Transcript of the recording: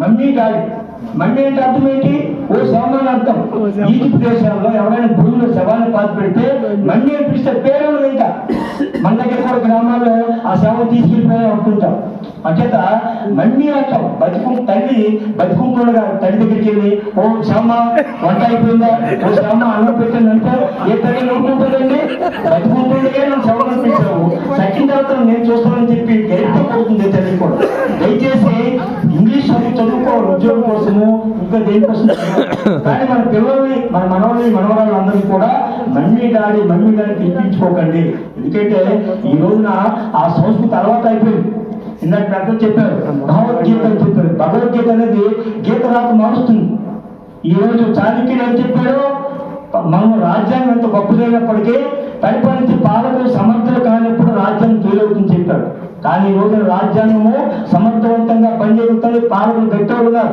Mummy daddy mummy అంటే అర్థం ఏంటి? ఓ శవం అర్థం. ఈజిప్ట్ దేశాల్లో ఎవరైనా భూమిలో శవాన్ని పాతి పెడితే మమ్మీ అని పిలిస్తే పేరు ఇంకా మన దగ్గర కూడా గ్రామాల్లో ఆ శవం తీసుకెళ్ళిపోయి అనుకుంటాం. అంచేత మమ్మీ అంటాం బతుకు తల్లి బతుకుంటుండగా తల్లి దగ్గరికి వెళ్ళి ఓ శమ్మ వంట అయిపోయిందా? ఓ శమ్మ అన్నం పెట్టండి అంటే ఏ తల్లి నవ్వుకుంటుందండి? బతుకుంటుండగా నువ్వు శవం అనిపించావు సచిన్ తర్వాత నేను చూస్తానని చెప్పి గైడ్తో పోతుంది తల్లి కూడా. ఉద్యోగం కోసము ఇంకా దేనికోసం. కానీ మన పిల్లల్ని మన మనవల్ని మనవరాలు అందరినీ కూడా మమ్మీ డాడీ మమ్మీ డాడీ పిలిపించుకోకండి. ఎందుకంటే ఈ రోజున ఆ సంస్కృతి అలవాటు అయిపోయింది. ఇందాక పెద్దలు చెప్పారు భగవద్గీత అని చెప్పారు. భగవద్గీత అనేది గీత రాత మారుస్తుంది. ఈ రోజు చాణక్యుడు ఏం చెప్పాడు? మనం రాజ్యాంగం ఎంత గొప్పదైనప్పటికీ పరిపాలించే పాలకులు సమర్థులు కానప్పుడు రాజ్యం తొలవుతుందని చెప్పాడు. కానీ ఈ రోజు రాజ్యాంగము பார்க்கும் பெற்றுள்ளனர்